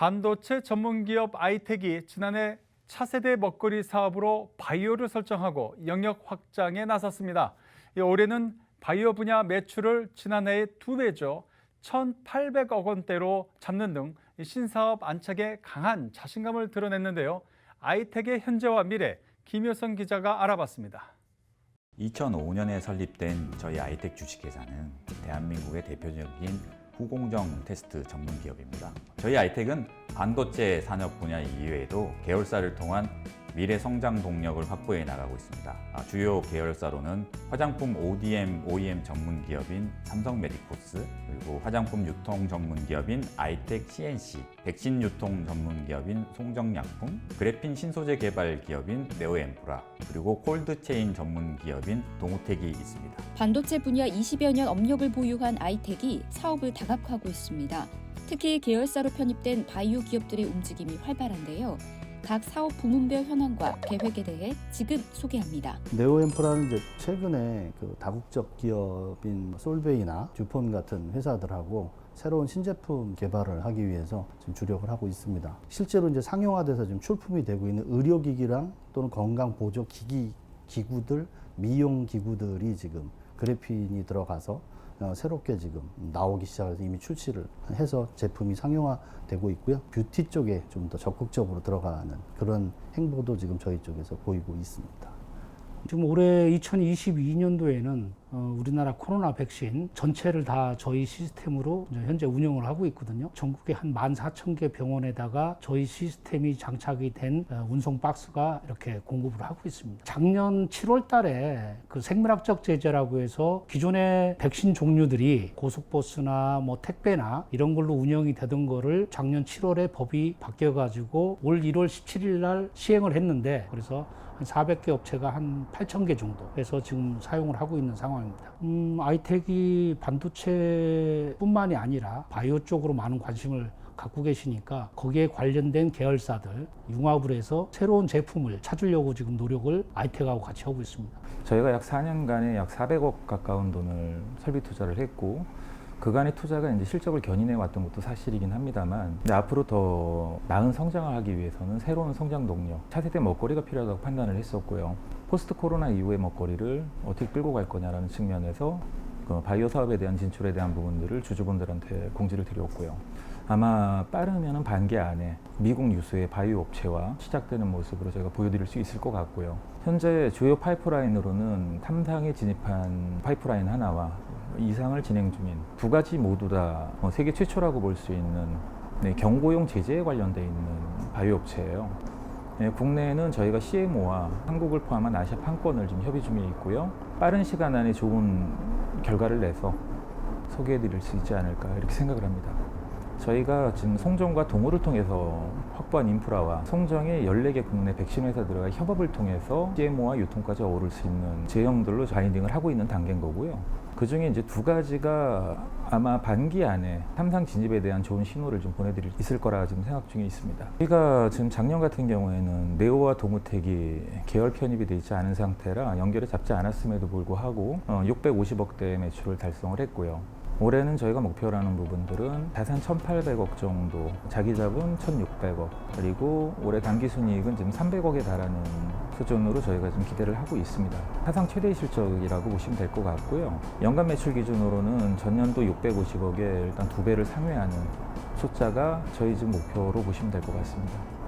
반도체 전문 기업 아이텍이 지난해 차세대 먹거리 사업으로 바이오를 설정하고 영역 확장에 나섰습니다. 이 올해는 바이오 분야 매출을 지난해의 두 배죠. 1,800억 원대로 잡는 등이 신사업 안착에 강한 자신감을 드러냈는데요. 아이텍의 현재와 미래 김효선 기자가 알아봤습니다. 2005년에 설립된 저희 아이텍 주식회사는 대한민국의 대표적인 후공정 테스트 전문 기업입니다. 저희 아이텍은 반도체 산업 분야 이외에도 계열사를 통한 미래 성장 동력을 확보해 나가고 있습니다. 아, 주요 계열사로는 화장품 ODM, OEM 전문 기업인 삼성 메디코스, 그리고 화장품 유통 전문 기업인 아이텍 CNC, 백신 유통 전문 기업인 송정약품, 그래핀 신소재 개발 기업인 네오엠프라, 그리고 콜드체인 전문 기업인 동우텍이 있습니다. 반도체 분야 20여 년 업력을 보유한 아이텍이 사업을 다각화하고 있습니다. 특히 계열사로 편입된 바이오 기업들의 움직임이 활발한데요. 각 사업 부문별 현황과 계획에 대해 지금 소개합니다. 네오엠프라는 이제 최근에 그 다국적 기업인 솔베이나 듀폰 같은 회사들하고 새로운 신제품 개발을 하기 위해서 지금 주력을 하고 있습니다. 실제로 이제 상용화돼서 지금 출품이 되고 있는 의료기기랑 또는 건강 보조 기기 기구들, 미용 기구들이 지금 그래핀이 들어가서 어, 새롭게 지금 나오기 시작해서 이미 출시를 해서 제품이 상용화되고 있고요. 뷰티 쪽에 좀 더 적극적으로 들어가는 그런 행보도 지금 저희 쪽에서 보이고 있습니다. 지금 올해 2022년도에는 어, 우리나라 코로나 백신 전체를 다 저희 시스템으로 현재 운영을 하고 있거든요. 전국에 한 14,000개 병원에다가 저희 시스템이 장착이 된 어, 운송 박스가 이렇게 공급을 하고 있습니다. 작년 7월 달에 그 생물학적 제재라고 해서 기존의 백신 종류들이 고속버스나 뭐 택배나 이런 걸로 운영이 되던 거를 작년 7월에 법이 바뀌어 가지고 올 1월 17일 날 시행을 했는데 그래서 한 400개 업체가 한 8,000개 정도 해서 지금 사용을 하고 있는 상황 입니다. 음, 아이텍이 반도체뿐만이 아니라 바이오 쪽으로 많은 관심을 갖고 계시니까 거기에 관련된 계열사들 융합을 해서 새로운 제품을 찾으려고 지금 노력을 아이텍하고 같이 하고 있습니다. 저희가 약 4년간에 약 400억 가까운 돈을 설비 투자를 했고 그간의 투자가 이제 실적을 견인해 왔던 것도 사실이긴 합니다만 근데 앞으로 더 나은 성장을 하기 위해서는 새로운 성장 동력, 차세대 먹거리가 필요하다고 판단을 했었고요. 포스트 코로나 이후의 먹거리를 어떻게 끌고 갈 거냐라는 측면에서 그 바이오 사업에 대한 진출에 대한 부분들을 주주분들한테 공지를 드렸고요. 아마 빠르면은 반기 안에 미국 유수의 바이오 업체와 시작되는 모습으로 저희가 보여드릴 수 있을 것 같고요. 현재 주요 파이프라인으로는 탐상에 진입한 파이프라인 하나와 이상을 진행 중인 두 가지 모두 다뭐 세계 최초라고 볼 수 있는 네, 경고용 제재에 관련돼 있는 바이오 업체예요. 네, 국내에는 저희가 CMO와 한국을 포함한 아시아 판권을 지금 협의 중에 있고요. 빠른 시간 안에 좋은 결과를 내서 소개해드릴 수 있지 않을까 이렇게 생각을 합니다. 저희가 지금 송정과 동호를 통해서 확보한 인프라와 송정의 14개 국내 백신 회사들과 협업을 통해서 CMO와 유통까지 어우를 수 있는 제형들로 바인딩을 하고 있는 단계인 거고요. 그 중에 이제 두 가지가 아마 반기 안에 삼상 진입에 대한 좋은 신호를 좀 보내드릴 수 있을 거라 지금 생각 중에 있습니다. 저희가 지금 작년 같은 경우에는 네오와 동우텍이 계열 편입이 되어 있지 않은 상태라 연결을 잡지 않았음에도 불구하고 어, 650억대 매출을 달성을 했고요. 올해는 저희가 목표라는 부분들은 자산 1,800억 정도, 자기 자본 1,600억, 그리고 올해 단기 순이익은 지금 300억에 달하는 수준으로 저희가 지금 기대를 하고 있습니다. 사상 최대 실적이라고 보시면 될 것 같고요. 연간 매출 기준으로는 전년도 650억에 일단 두 배를 상회하는 숫자가 저희 지금 목표로 보시면 될 것 같습니다.